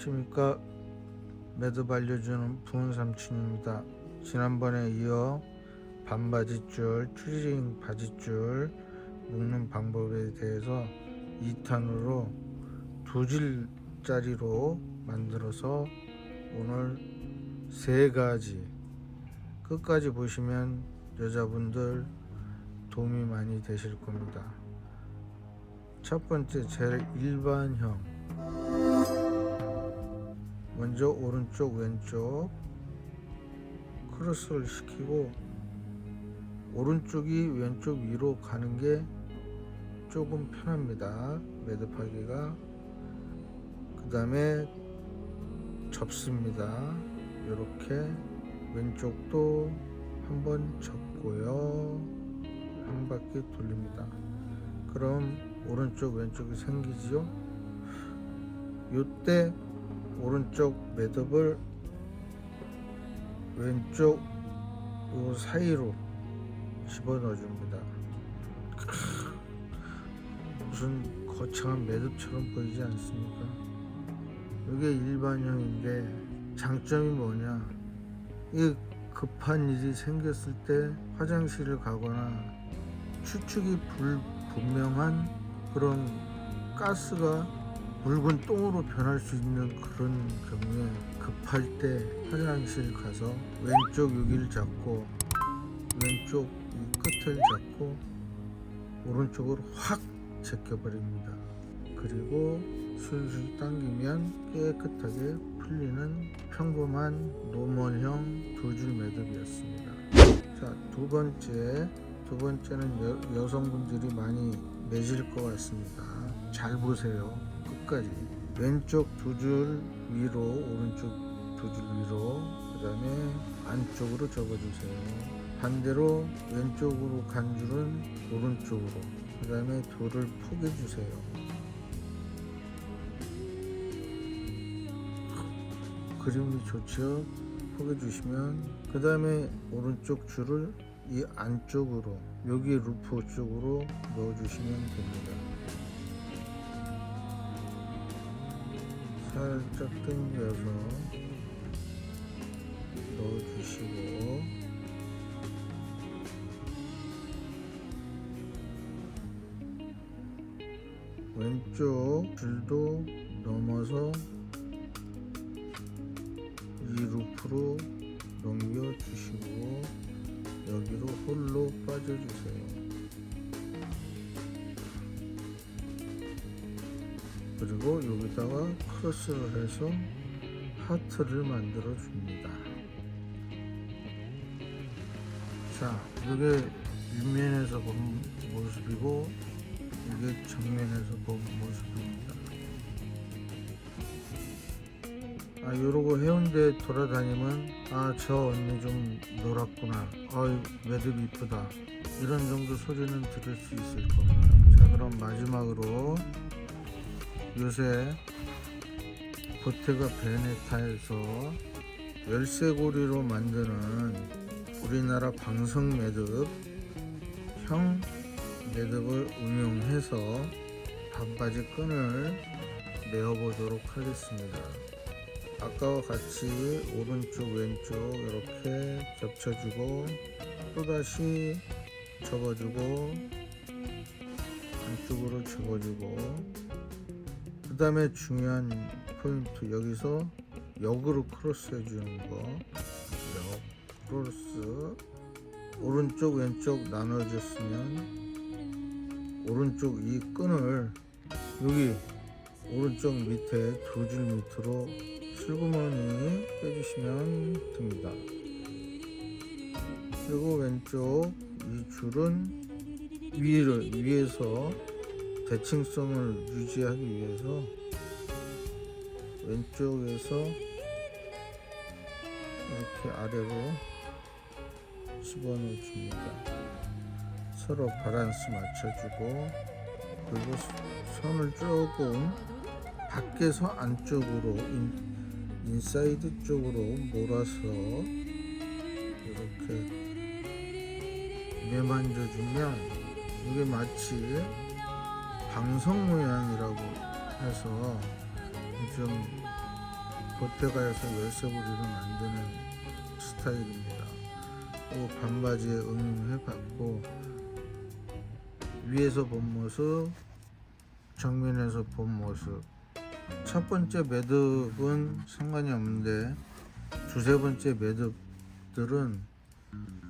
안녕하십니까. 매듭 알려주는 부은 삼촌입니다. 지난번에 이어 반바지줄 추리링 바지줄 묶는 방법에 대해서 2탄으로 두 줄짜리로 만들어서 오늘 세 가지. 끝까지 보시면 여자분들 도움이 많이 되실 겁니다. 첫 번째 제일 일반형 먼저 오른쪽 왼쪽 크로스를 시키고 오른쪽이 왼쪽 위로 가는 게 조금 편합니다. 매듭하기가. 그 다음에 접습니다. 이렇게 왼쪽도 한번 접고요. 한 바퀴 돌립니다. 그럼 오른쪽 왼쪽이 생기지요? 요때 오른쪽 매듭을 왼쪽 요 사이로 집어넣어 줍니다. 무슨 거창한 매듭처럼 보이지 않습니까? 이게 일반형인데 장점이 뭐냐? 이 급한 일이 생겼을 때 화장실을 가거나 추측이 불분명한 그런 가스가 붉은 똥으로 변할 수 있는 그런 경우에 급할 때 화장실 가서 왼쪽 여기를 잡고 왼쪽 이 끝을 잡고 오른쪽으로 확 제껴버립니다. 그리고 술술 당기면 깨끗하게 풀리는 평범한 노멀형 두 줄 매듭이었습니다. 자, 두 번째. 두 번째는 여, 여성분들이 많이 매실 것 같습니다. 잘 보세요. 끝까지. 왼쪽 두 줄 위로, 오른쪽 두 줄 위로, 그 다음에 안쪽으로 접어주세요. 반대로 왼쪽으로 간 줄은 오른쪽으로, 그 다음에 돌을 포개 주세요. 그림이 좋죠? 포개 주시면, 그 다음에 오른쪽 줄을 이 안쪽으로, 여기 루프 쪽으로 넣어주시면 됩니다. 살짝 당겨서 넣어주시고 왼쪽 줄도 넘어서 이 루프로 넘겨주시고 여기로 홀로 빠져주세요. 그리고 여기다가 크로스를 해서 하트를 만들어 줍니다. 자, 이게 윗면에서 본 모습이고 이게 정면에서 본 모습입니다. 아, 요러고 해운대 돌아다니면 아, 저 언니 좀 놀았구나. 아, 매듭 이쁘다. 이런 정도 소리는 들을 수 있을 겁니다. 자, 그럼 마지막으로 요새 보테가 베네타에서 열쇠고리로 만드는 우리나라 방석 매듭 형 매듭을 응용해서 반바지 끈을 메어보도록 하겠습니다. 아까와 같이 오른쪽 왼쪽 이렇게 겹쳐주고 또다시 접어주고 안쪽으로 접어주고 그 다음에 중요한 포인트 여기서 역으로 크로스 해주는 거역 크로스. 오른쪽 왼쪽 나눠줬으면 오른쪽 이 끈을 여기 오른쪽 밑에 두 줄 밑으로 슬그머니 빼주시면 됩니다. 그리고 왼쪽 이 줄은 위를 위에서 대칭성을 유지하기 위해서 왼쪽에서 이렇게 아래로 집어넣어 줍니다. 서로 바란스 맞춰주고 그리고 선을 조금 밖에서 안쪽으로 인, 인사이드 쪽으로 몰아서 이렇게 매만져주면 이게 마치 방석 모양이라고 해서 좀 보태가에서 열쇠고리를 만드는 스타일입니다. 또 반바지에 응용해봤고 위에서 본 모습, 정면에서 본 모습. 첫 번째 매듭은 상관이 없는데 두세 번째 매듭들은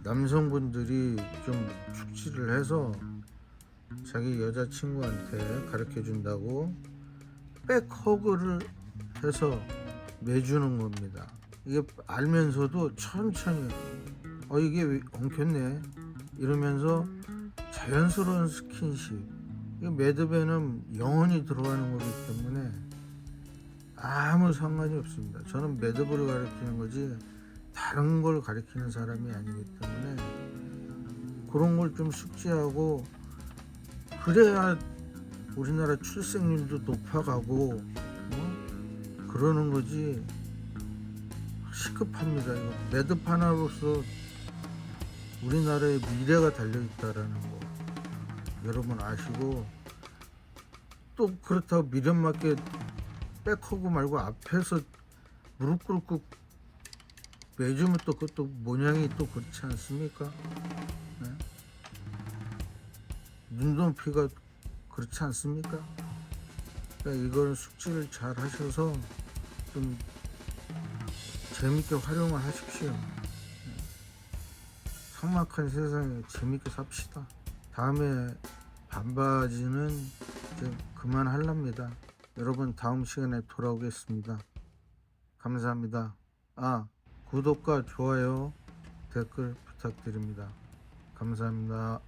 남성분들이 좀 축지를 해서 자기 여자친구한테 가르쳐 준다고 백허그를 해서 매주는 겁니다. 이게 알면서도 천천히 어 이게 왜 엉켰네 이러면서 자연스러운 스킨십 이 매듭에는 영혼이 들어가는 거기 때문에 아무 상관이 없습니다. 저는 매듭을 가리키는 거지 다른 걸 가리키는 사람이 아니기 때문에 그런 걸 좀 숙지하고 그래야 우리나라 출생률도 높아가고 어? 그러는 거지 시급합니다. 이거 매듭 하나로서 우리나라의 미래가 달려 있다라는 거 여러분 아시고 또 그렇다고 미련 맞게 백허그 말고 앞에서 무릎 꿇고 매주면 또 그것도 모양이 또 그렇지 않습니까? 네? 눈높이가 그렇지 않습니까? 그러니까 이걸 숙지를 잘 하셔서 좀 재밌게 활용을 하십시오. 네. 삭막한 세상에 재밌게 삽시다. 다음에 반바지는 이제 그만할랍니다. 여러분 다음 시간에 돌아오겠습니다. 감사합니다. 아 구독과 좋아요 댓글 부탁드립니다. 감사합니다.